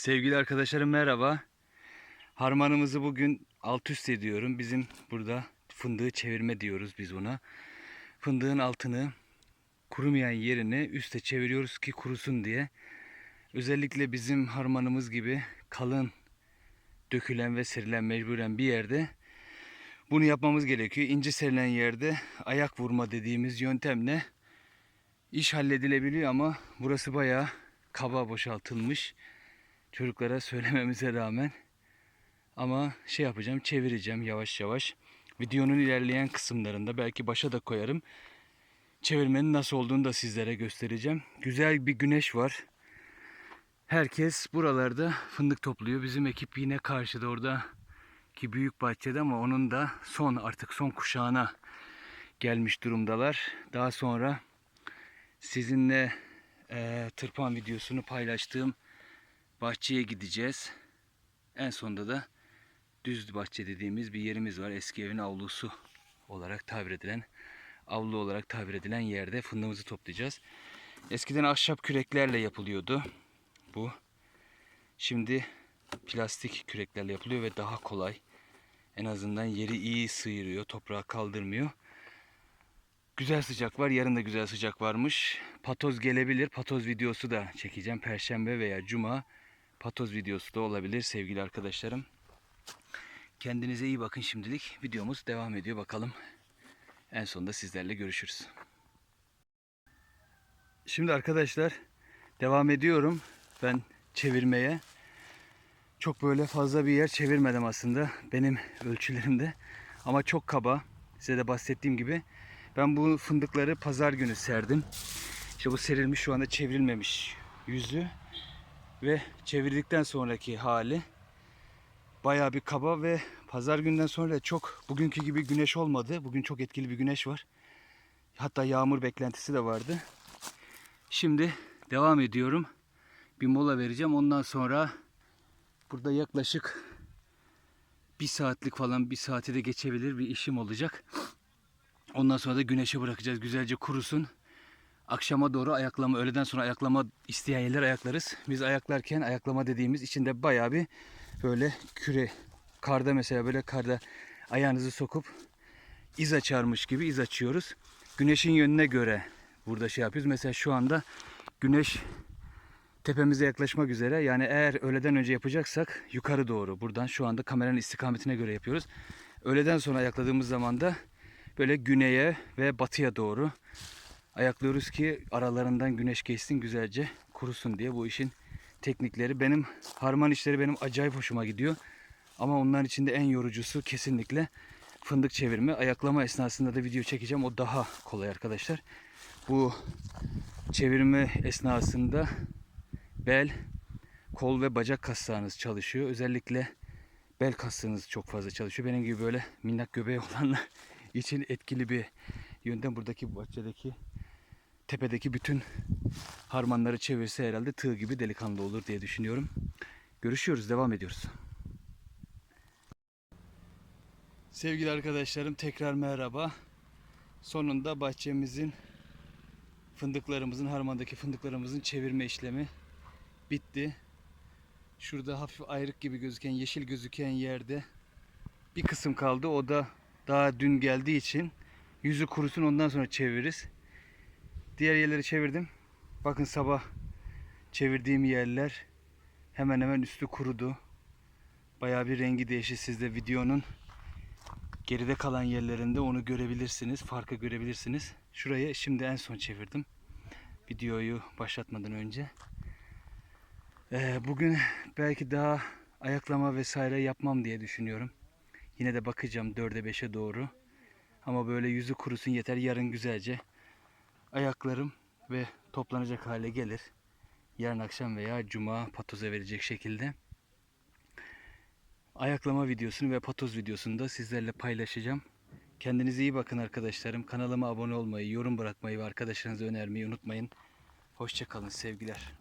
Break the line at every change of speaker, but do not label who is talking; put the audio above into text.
Sevgili arkadaşlarım merhaba. Harmanımızı bugün alt üst ediyorum. Bizim burada fındığı çevirme diyoruz biz buna. Fındığın altını kurumayan yerini üste çeviriyoruz ki kurusun diye. Özellikle bizim harmanımız gibi kalın dökülen ve serilen mecburen bir yerde bunu yapmamız gerekiyor. İnce serilen yerde ayak vurma dediğimiz yöntemle iş halledilebiliyor ama burası bayağı kaba boşaltılmış çocuklara söylememize rağmen ama şey yapacağım çevireceğim yavaş yavaş. Videonun ilerleyen kısımlarında belki başa da koyarım. Çevirmenin nasıl olduğunu da sizlere göstereceğim. Güzel bir güneş var. Herkes buralarda fındık topluyor. Bizim ekip yine karşıda orada ki büyük bahçede ama onun da son artık son kuşağına gelmiş durumdalar. Daha sonra sizinle eee, tırpan videosunu paylaştığım bahçeye gideceğiz. En sonunda da düz bahçe dediğimiz bir yerimiz var. Eski evin avlusu olarak tabir edilen, avlu olarak tabir edilen yerde fındığımızı toplayacağız. Eskiden ahşap küreklerle yapılıyordu bu. Şimdi plastik küreklerle yapılıyor ve daha kolay. En azından yeri iyi sıyırıyor, toprağı kaldırmıyor. Güzel sıcak var. Yarın da güzel sıcak varmış. Patoz gelebilir. Patoz videosu da çekeceğim. Perşembe veya cuma patoz videosu da olabilir sevgili arkadaşlarım. Kendinize iyi bakın şimdilik. Videomuz devam ediyor bakalım. En sonunda sizlerle görüşürüz. Şimdi arkadaşlar devam ediyorum ben çevirmeye. Çok böyle fazla bir yer çevirmedim aslında benim ölçülerimde. Ama çok kaba. Size de bahsettiğim gibi. Ben bu fındıkları pazar günü serdim. İşte bu serilmiş şu anda çevrilmemiş yüzü ve çevirdikten sonraki hali bayağı bir kaba ve pazar günden sonra çok bugünkü gibi güneş olmadı. Bugün çok etkili bir güneş var. Hatta yağmur beklentisi de vardı. Şimdi devam ediyorum. Bir mola vereceğim. Ondan sonra burada yaklaşık bir saatlik falan bir saati de geçebilir bir işim olacak. Ondan sonra da güneşe bırakacağız. Güzelce kurusun. Akşama doğru ayaklama, öğleden sonra ayaklama isteyen yerler ayaklarız. Biz ayaklarken ayaklama dediğimiz içinde bayağı bir böyle küre, karda mesela böyle karda ayağınızı sokup iz açarmış gibi iz açıyoruz. Güneşin yönüne göre burada şey yapıyoruz. Mesela şu anda güneş tepemize yaklaşmak üzere. Yani eğer öğleden önce yapacaksak yukarı doğru buradan şu anda kameranın istikametine göre yapıyoruz. Öğleden sonra ayakladığımız zaman da böyle güneye ve batıya doğru ayaklıyoruz ki aralarından güneş geçsin güzelce kurusun diye bu işin teknikleri. Benim harman işleri benim acayip hoşuma gidiyor. Ama onların içinde en yorucusu kesinlikle fındık çevirme. Ayaklama esnasında da video çekeceğim. O daha kolay arkadaşlar. Bu çevirme esnasında bel, kol ve bacak kaslarınız çalışıyor. Özellikle bel kaslarınız çok fazla çalışıyor. Benim gibi böyle minnak göbeği olanlar için etkili bir yöntem. Buradaki bahçedeki tepedeki bütün harmanları çevirse herhalde tığ gibi delikanlı olur diye düşünüyorum. Görüşüyoruz, devam ediyoruz. Sevgili arkadaşlarım tekrar merhaba. Sonunda bahçemizin fındıklarımızın, harmandaki fındıklarımızın çevirme işlemi bitti. Şurada hafif ayrık gibi gözüken, yeşil gözüken yerde bir kısım kaldı. O da daha dün geldiği için yüzü kurusun ondan sonra çeviririz. Diğer yerleri çevirdim. Bakın sabah çevirdiğim yerler hemen hemen üstü kurudu. Bayağı bir rengi değişti. Siz de videonun geride kalan yerlerinde onu görebilirsiniz. Farkı görebilirsiniz. Şurayı şimdi en son çevirdim. Videoyu başlatmadan önce. Ee, bugün belki daha ayaklama vesaire yapmam diye düşünüyorum. Yine de bakacağım 4'e 5'e doğru. Ama böyle yüzü kurusun yeter. Yarın güzelce ayaklarım ve toplanacak hale gelir. Yarın akşam veya cuma patoza verecek şekilde. Ayaklama videosunu ve patoz videosunu da sizlerle paylaşacağım. Kendinize iyi bakın arkadaşlarım. Kanalıma abone olmayı, yorum bırakmayı ve arkadaşlarınıza önermeyi unutmayın. Hoşçakalın sevgiler.